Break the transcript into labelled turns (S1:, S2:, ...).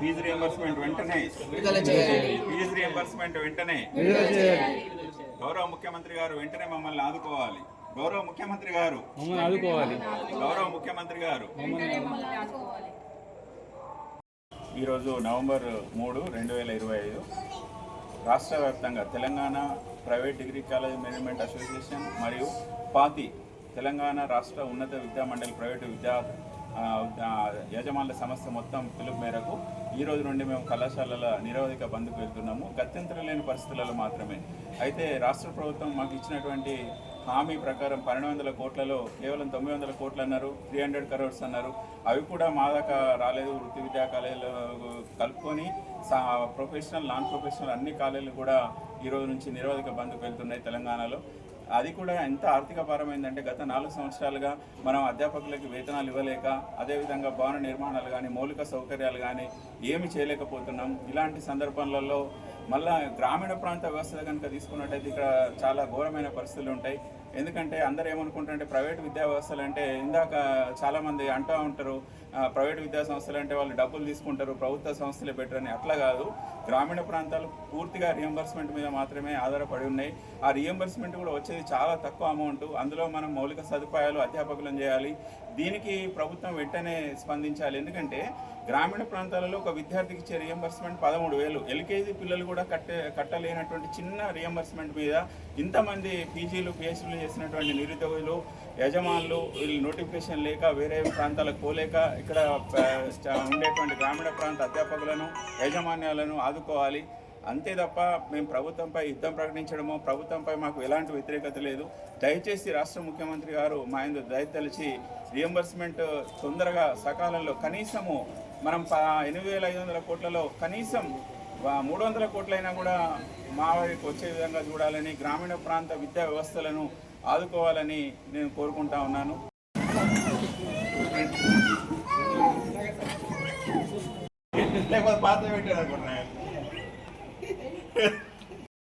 S1: Fee reimbursement వెంటనే. Fee reimbursement వెంటనే. గౌరవ ముఖ్యమంత్రి గారు వెంటనే మమ్మల్ని ఆదుకోవాలి. గౌరవ ముఖ్యమంత్రి గారు.
S2: మమ్మల్ని ఆదుకోవాలి.
S1: గౌరవ ముఖ్యమంత్రి గారు. ఈరోజు నవంబర్ మూడు రెండు వేల ఇరవై ఐదు. రాష్ట్ర వ్యాప్తంగా Telangana private degree college management association మరియు పాతి తెలంగాణ రాష్ట్ర ఉన్నత విద్యా మండలి ప్రైవేటు విద్యా యజమానుల సంస్థ మొత్తం పిలుపు మేరకు ఈ రోజు నుండి మేము కళాశాలల నిరోధిక బంద్కు వెళ్తున్నాము. గత్యంతరం లేని పరిస్థితులలో మాత్రమే. అయితే రాష్ట్ర ప్రభుత్వం మాకు ఇచ్చినటువంటి హామీ ప్రకారం పన్నెండు వందల కోట్లలో కేవలం తొమ్మిది వందల కోట్లు అన్నారు త్రీ హండ్రెడ్ కరోడ్స్ అన్నారు. అవి కూడా మా దాకా రాలేదు వృత్తి విద్యా కాలేజీలు కలుపుకొని ప్రొఫెషనల్ నాన్ ప్రొఫెషనల్ అన్ని కాలేజీలు కూడా ఈ రోజు నుంచి నిరోధక బంద్కు వెళ్తున్నాయి తెలంగాణలో. అది కూడా ఎంత ఆర్థిక పరమైందంటే గత నాలుగు సంవత్సరాలుగా మనం అధ్యాపకులకి వేతనాలు ఇవ్వలేక అదేవిధంగా భవన నిర్మాణాలు కానీ మౌలిక సౌకర్యాలు కానీ ఏమి చేయలేకపోతున్నాం. ఇలాంటి సందర్భాలలో మళ్ళా గ్రామీణ ప్రాంత వ్యవస్థ కనుక తీసుకున్నట్టయితే ఇక్కడ చాలా ఘోరమైన పరిస్థితులు ఉంటాయి. ఎందుకంటే అందరూ ఏమనుకుంటారంటే ప్రైవేట్ విద్యా వ్యవస్థలు అంటే ఇందాక చాలామంది అంటూ ఉంటారు ప్రైవేట్ విద్యా సంస్థలు అంటే వాళ్ళు డబ్బులు తీసుకుంటారు ప్రభుత్వ సంస్థలే బెటర్ అని. అట్లా కాదు. గ్రామీణ ప్రాంతాలు పూర్తిగా రియంబర్స్మెంట్ మీద మాత్రమే ఆధారపడి ఉన్నాయి. ఆ రియంబర్స్మెంట్ కూడా వచ్చేది చాలా తక్కువ అమౌంట్ అందులో మనం మౌలిక సదుపాయాలు అధ్యాపకులను చేయాలి. దీనికి ప్రభుత్వం వెంటనే స్పందించాలి. ఎందుకంటే గ్రామీణ ప్రాంతాలలో ఒక విద్యార్థికి ఇచ్చే రియంబర్స్మెంట్ పదమూడు వేలు. ఎల్కేజీ పిల్లలు కూడా కట్టే కట్టలేనటువంటి చిన్న రియంబర్స్మెంట్ మీద ఇంతమంది పీజీలు పిహెచ్లు చేసినటువంటి నిరుద్యోగులు యజమానులు వీళ్ళు నోటిఫికేషన్ లేక వేరే ప్రాంతాలకు పోలేక ఇక్కడ ఉండేటువంటి గ్రామీణ ప్రాంత అధ్యాపకులను యాజమాన్యాలను ఆదుకోవాలి. అంతే తప్ప మేము ప్రభుత్వంపై యుద్ధం ప్రకటించడమో ప్రభుత్వంపై మాకు ఎలాంటి వ్యతిరేకత లేదు. దయచేసి రాష్ట్ర ముఖ్యమంత్రి గారు మా ఇందు దయతలిచి రియంబర్స్మెంట్ తొందరగా సకాలంలో కనీసము మనం ఎనిమిది వేల ఐదు వందల కోట్లలో కనీసం మూడు వందల కోట్లైనా కూడా మా వారికి వచ్చే విధంగా చూడాలని గ్రామీణ ప్రాంత విద్యా వ్యవస్థలను ఆదుకోవాలని నేను కోరుకుంటా ఉన్నాను. లేకపోతే పాత్ర పెట్టారు అనుకుంటున్నాను